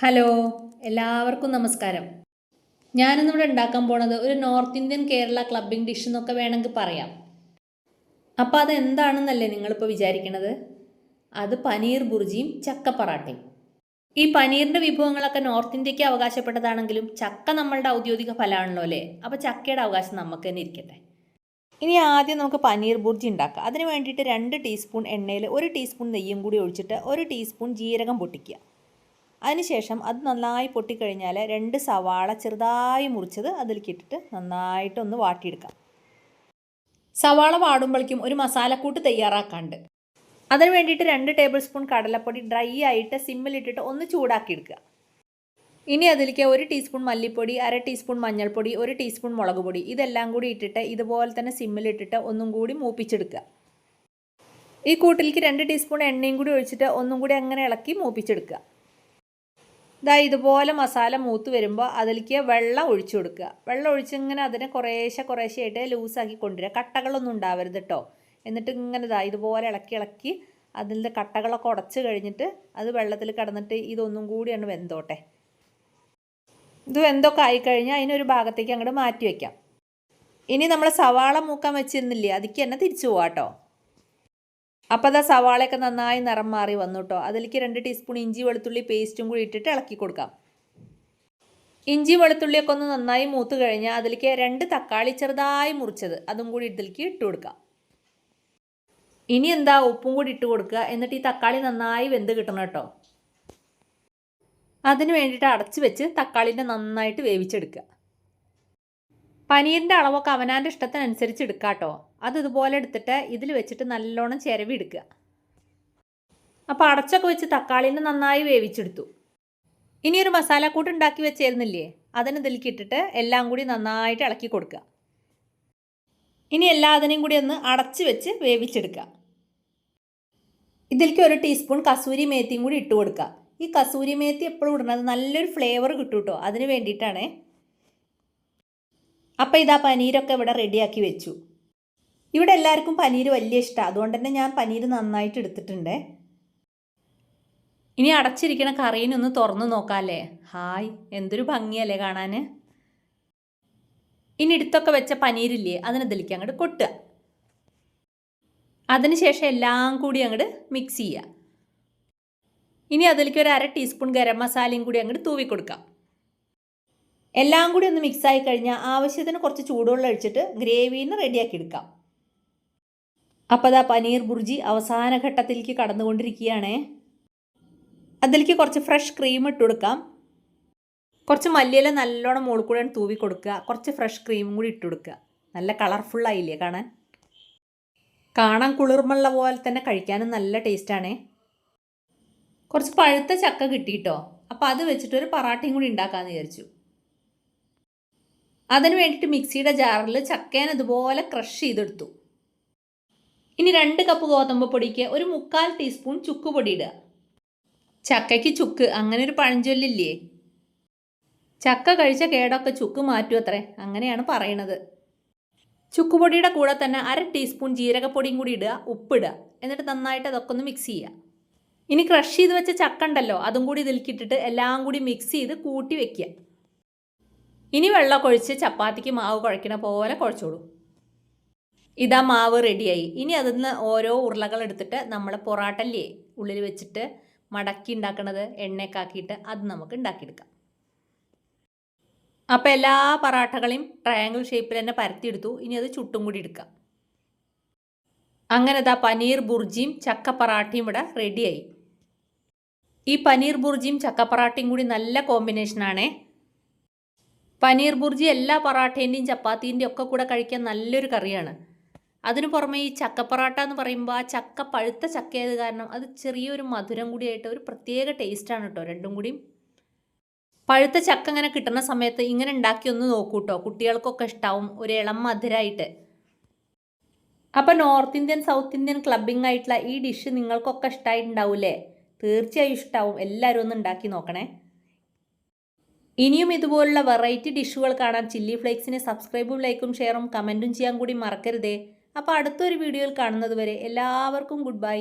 Hello എല്ലാവർക്കും നമസ്കാരം. ഞാനിന്നിവിടെ ഉണ്ടാക്കാൻ പോണത് ഒരു north Indian Kerala clubbing dish എന്നൊക്കെ വേണമെങ്കിൽ പറയാം. അപ്പോൾ അത് എന്താണെന്നല്ലേ നിങ്ങളിപ്പോൾ വിചാരിക്കണത്? അത് പനീർ ബുർജിയും ചക്ക പറാട്ടയും. ഈ പനീറിന്റെ വിഭവങ്ങളൊക്കെ നോർത്ത് ഇന്ത്യയ്ക്ക് അവകാശപ്പെട്ടതാണെങ്കിലും ചക്ക നമ്മളുടെ ഔദ്യോഗിക ഫലമാണല്ലോ അല്ലേ? അപ്പോൾ ചക്കയുടെ അവകാശം നമുക്ക് തന്നെ ഇരിക്കട്ടെ. ഇനി ആദ്യം നമുക്ക് പനീർ ബുർജി ഉണ്ടാക്കാം. അതിന് വേണ്ടിയിട്ട് രണ്ട് ടീസ്പൂൺ എണ്ണയിൽ ഒരു ടീസ്പൂൺ നെയ്യും കൂടി ഒഴിച്ചിട്ട് ഒരു ടീസ്പൂൺ ജീരകം പൊട്ടിക്കുക. അതിനുശേഷം അത് നന്നായി പൊട്ടിക്കഴിഞ്ഞാൽ രണ്ട് സവാള ചെറുതായി മുറിച്ചത് അതിലേക്ക് ഇട്ടിട്ട് നന്നായിട്ടൊന്ന് വാട്ടിയെടുക്കാം. സവാള വാടുമ്പോഴേക്കും ഒരു മസാലക്കൂട്ട് തയ്യാറാക്കാണ്ട്. അതിന് വേണ്ടിയിട്ട് രണ്ട് ടേബിൾ സ്പൂൺ കടലപ്പൊടി ഡ്രൈ ആയിട്ട് സിമ്മിലിട്ടിട്ട് ഒന്ന് ചൂടാക്കി എടുക്കുക ഇനി അതിലേക്ക് ഒരു ടീസ്പൂൺ മല്ലിപ്പൊടി അര ടീസ്പൂൺ മഞ്ഞൾപ്പൊടി ഒരു ടീസ്പൂൺ മുളക് പൊടി ഇതെല്ലാം കൂടി ഇട്ടിട്ട് ഇതുപോലെ തന്നെ സിമ്മിലിട്ടിട്ട് ഒന്നും കൂടി മൂപ്പിച്ചെടുക്കുക. ഈ കൂട്ടിലേക്ക് രണ്ട് ടീസ്പൂൺ എണ്ണയും കൂടി ഒഴിച്ചിട്ട് ഒന്നും കൂടി അങ്ങനെ ഇളക്കി മൂപ്പിച്ചെടുക്കുക. ഇതാ ഇതുപോലെ മസാല മൂത്ത് വരുമ്പോൾ അതിലേക്ക് വെള്ളം ഒഴിച്ചു കൊടുക്കുക. വെള്ളം ഒഴിച്ചിങ്ങനെ അതിനെ കുറേശ്ശെ കുറേശ്ശെയായിട്ട് ലൂസാക്കി കൊണ്ടുവരിക. കട്ടകളൊന്നും ഉണ്ടാവരുത് കേട്ടോ എന്നിട്ട് ഇങ്ങനെ ഇതാ ഇതുപോലെ ഇളക്കി ഇളക്കി അതിന്റെ കട്ടകളൊക്കെ ഉടച്ച് കഴിഞ്ഞിട്ട് അത് വെള്ളത്തിൽ കിടന്നിട്ട് ഇതൊന്നും കൂടിയാണ് വെന്തോട്ടെ. ഇത് വെന്തൊക്കെ ആയിക്കഴിഞ്ഞാൽ അതിനൊരു ഭാഗത്തേക്ക് അങ്ങോട്ട് മാറ്റി വയ്ക്കാം ഇനി നമ്മൾ സവാള മൂക്കാൻ വെച്ചിരുന്നില്ലേ? അതിക്ക് തന്നെ തിരിച്ചു പോകാം കേട്ടോ അപ്പോൾ അതാ സവാളയൊക്കെ നന്നായി നിറം മാറി വന്നു കേട്ടോ അതിലേക്ക് രണ്ട് ടീസ്പൂൺ ഇഞ്ചി വെളുത്തുള്ളി പേസ്റ്റും കൂടി ഇട്ടിട്ട് ഇളക്കി കൊടുക്കാം. ഇഞ്ചി വെളുത്തുള്ളിയൊക്കെ ഒന്ന് നന്നായി മൂത്ത് കഴിഞ്ഞാൽ അതിലേക്ക് രണ്ട് തക്കാളി ചെറുതായി മുറിച്ചത്. അതും കൂടി ഇതിലേക്ക് ഇട്ട് കൊടുക്കാം. ഇനി എന്താ ഉപ്പും കൂടി ഇട്ട് കൊടുക്കുക. എന്നിട്ട് ഈ തക്കാളി നന്നായി വെന്ത് കിട്ടണം കേട്ടോ. അതിന് വേണ്ടിയിട്ട് അടച്ച് വെച്ച് തക്കാളിന്റെ നന്നായിട്ട് വേവിച്ചെടുക്കുക. പനീരിന്റെ അളവൊക്കെ അവനാന്റെ ഇഷ്ടത്തിനനുസരിച്ച് എടുക്കുക കേട്ടോ അത് ഇതുപോലെ എടുത്തിട്ട് ഇതിൽ വെച്ചിട്ട് നല്ലോണം ചിരവി എടുക്കുക. അപ്പോൾ അടച്ചൊക്കെ വെച്ച് തക്കാളിനെ നന്നായി വേവിച്ചെടുത്തു. ഇനി ഒരു മസാലക്കൂട്ട് ഉണ്ടാക്കി വെച്ചിരുന്നില്ലേ? അതിന് ഇതിലേക്ക് ഇട്ടിട്ട് എല്ലാം കൂടി നന്നായിട്ട് ഇളക്കി കൊടുക്കുക. ഇനി എല്ലാതിനെയും കൂടി ഒന്ന് അടച്ച് വെച്ച് വേവിച്ചെടുക്കുക. ഇതിലേക്ക് ഒരു ടീസ്പൂൺ കസൂരി മേത്തിയും കൂടി ഇട്ട് കൊടുക്കുക. ഈ കസൂരി മേത്തി എപ്പോഴും ഇടുന്നത് നല്ലൊരു ഫ്ലേവർ കിട്ടും കേട്ടോ അതിന് വേണ്ടിയിട്ടാണ് അപ്പോൾ ഇതാ പനീരൊക്കെ ഇവിടെ റെഡിയാക്കി വെച്ചു. ഇവിടെ എല്ലാവർക്കും പനീർ വലിയ ഇഷ്ടമാണ് അതുകൊണ്ട് തന്നെ ഞാൻ പനീർ നന്നായിട്ട് എടുത്തിട്ടുണ്ട്. ഇനി അടച്ചിരിക്കണ കറീനൊന്ന് തുറന്നു നോക്കാമല്ലേ ഹായ് എന്തൊരു ഭംഗിയല്ലേ കാണാൻ ഇനി എടുത്തൊക്കെ വെച്ച പനീരില്ലേ അതിനെതിലേക്ക് അങ്ങോട്ട് കൊട്ടുക. അതിനുശേഷം എല്ലാം കൂടി അങ്ങോട്ട് മിക്സ് ചെയ്യുക. ഇനി അതിലേക്ക് ഒരു അര ടീസ്പൂൺ ഗരം മസാലയും കൂടി അങ്ങോട്ട് തൂവി കൊടുക്കാം എല്ലാം കൂടി ഒന്ന് മിക്സ് ആയി കഴിഞ്ഞാൽ ആവശ്യത്തിന് കുറച്ച് ചൂടുവെള്ളം ഒഴിച്ചിട്ട് ഗ്രേവിന്ന് റെഡിയാക്കി എടുക്കാം. അപ്പോൾ അതാ പനീർ ബുർജി അവസാന ഘട്ടത്തിലേക്ക് കടന്നുകൊണ്ടിരിക്കുകയാണേ. അതിലേക്ക് കുറച്ച് ഫ്രഷ് ക്രീം ഇട്ട് കൊടുക്കാം. കുറച്ച് മല്ലിയില നല്ലോണം മുകളിൽ കൂടെ തൂവി കൊടുക്കുക. കുറച്ച് ഫ്രഷ് ക്രീമും കൂടി ഇട്ട് കൊടുക്കുക. നല്ല കളർഫുള്ളായില്ലേ കാണാൻ? കാണാൻ കുളിർമുള്ള പോലെ തന്നെ കഴിക്കാനും നല്ല ടേസ്റ്റാണേ കുറച്ച് പഴുത്ത ചക്ക കിട്ടിയിട്ടോ അപ്പോൾ അത് വെച്ചിട്ടൊരു പറാട്ടയും കൂടി ഉണ്ടാക്കാമെന്ന് വിചാരിച്ചു. അതിന് വേണ്ടിയിട്ട് മിക്സിയുടെ ജാറിൽ ചക്കേനെ ഇതുപോലെ ക്രഷ് ചെയ്തെടുത്തു. ഇനി രണ്ട് കപ്പ് ഗോതമ്പ് പൊടിക്ക് ഒരു മുക്കാൽ ടീസ്പൂൺ ചുക്ക് പൊടി ഇടുക. ചക്കയ്ക്ക് ചുക്ക് അങ്ങനെ ഒരു പഴഞ്ചൊല്ലില്ലേ? ചക്ക കഴിച്ച കേടൊക്കെ ചുക്ക് മാറ്റും അത്രേ അങ്ങനെയാണ് പറയണത്. ചുക്കുപൊടിയുടെ കൂടെ തന്നെ അര ടീസ്പൂൺ ജീരകപ്പൊടിയും കൂടി ഇടുക ഉപ്പിടുക. എന്നിട്ട് നന്നായിട്ട് അതൊക്കെ ഒന്ന് മിക്സ് ചെയ്യുക. ഇനി ക്രഷ് ചെയ്ത് വെച്ച ചക്ക ഉണ്ടല്ലോ അതും കൂടി ഇതിലേക്കിട്ടിട്ട് എല്ലാം കൂടി മിക്സ് ചെയ്ത് കൂട്ടി വെക്കുക. ഇനി വെള്ളം കൊഴിച്ച് ചപ്പാത്തിക്ക് മാവ് കുഴക്കണ പോലെ കുഴച്ചോളൂ. ഇതാ മാവ് റെഡിയായി. ഇനി അതിൽ നിന്ന് ഓരോ ഉരുളകൾ എടുത്തിട്ട് നമ്മൾ പൊറാട്ടല്ലേ ഉള്ളിൽ വെച്ചിട്ട് മടക്കി ഉണ്ടാക്കണത് എണ്ണയൊക്കെ അത് നമുക്ക് ഉണ്ടാക്കിയെടുക്കാം. അപ്പോൾ എല്ലാ പൊറാട്ടകളെയും ട്രയാങ്കിൾ ഷേപ്പിൽ തന്നെ പരത്തിയെടുത്തു. ഇനി അത് ചുട്ടും കൂടി എടുക്കാം. അങ്ങനെ ഇതാ പനീർ ബുർജിയും ചക്ക പൊറാട്ടയും ഇവിടെ റെഡിയായി. ഈ പനീർ ബുർജിയും ചക്ക പൊറാട്ടയും കൂടി നല്ല കോമ്പിനേഷനാണേ പനീർ ബുർജി എല്ലാ പറാട്ടേന്റെയും ചപ്പാത്തീന്റെയും ഒക്കെ കൂടെ കഴിക്കാൻ നല്ലൊരു കറിയാണ്. അതിനു പുറമെ ഈ ചക്ക ചക്കപ്പറാട്ട എന്ന് പറയുമ്പോൾ ആ ചക്ക പഴുത്ത ചക്കയായത് കാരണം? അത് ചെറിയൊരു മധുരം കൂടിയായിട്ട് ഒരു പ്രത്യേക ടേസ്റ്റാണ് കേട്ടോ രണ്ടും കൂടിയും പഴുത്ത ചക്ക ഇങ്ങനെ കിട്ടുന്ന സമയത്ത് ഇങ്ങനെ ഉണ്ടാക്കി ഒന്ന് നോക്കൂ കേട്ടോ കുട്ടികൾക്കൊക്കെ ഇഷ്ടാവും ഒരു ഇളം മധുരമായിട്ട് അപ്പോൾ north Indian south Indian clubbing ആയിട്ടുള്ള ഈ ഡിഷ് നിങ്ങൾക്കൊക്കെ ഇഷ്ടമായിട്ടുണ്ടാവില്ലേ തീർച്ചയായും ഇഷ്ടാവും. എല്ലാവരും ഒന്ന് ഉണ്ടാക്കി നോക്കണേ. ഇനിയും ഇതുപോലുള്ള വെറൈറ്റി ഡിഷുകൾ കാണാൻ ചില്ലി ഫ്ലേക്സിനെ സബ്സ്ക്രൈബും ലൈക്കും ഷെയറും കമന്റും ചെയ്യാൻ കൂടി മറക്കരുതേ. അപ്പോൾ അടുത്തൊരു വീഡിയോയിൽ കാണുന്നത് വരെ എല്ലാവർക്കും ഗുഡ് ബൈ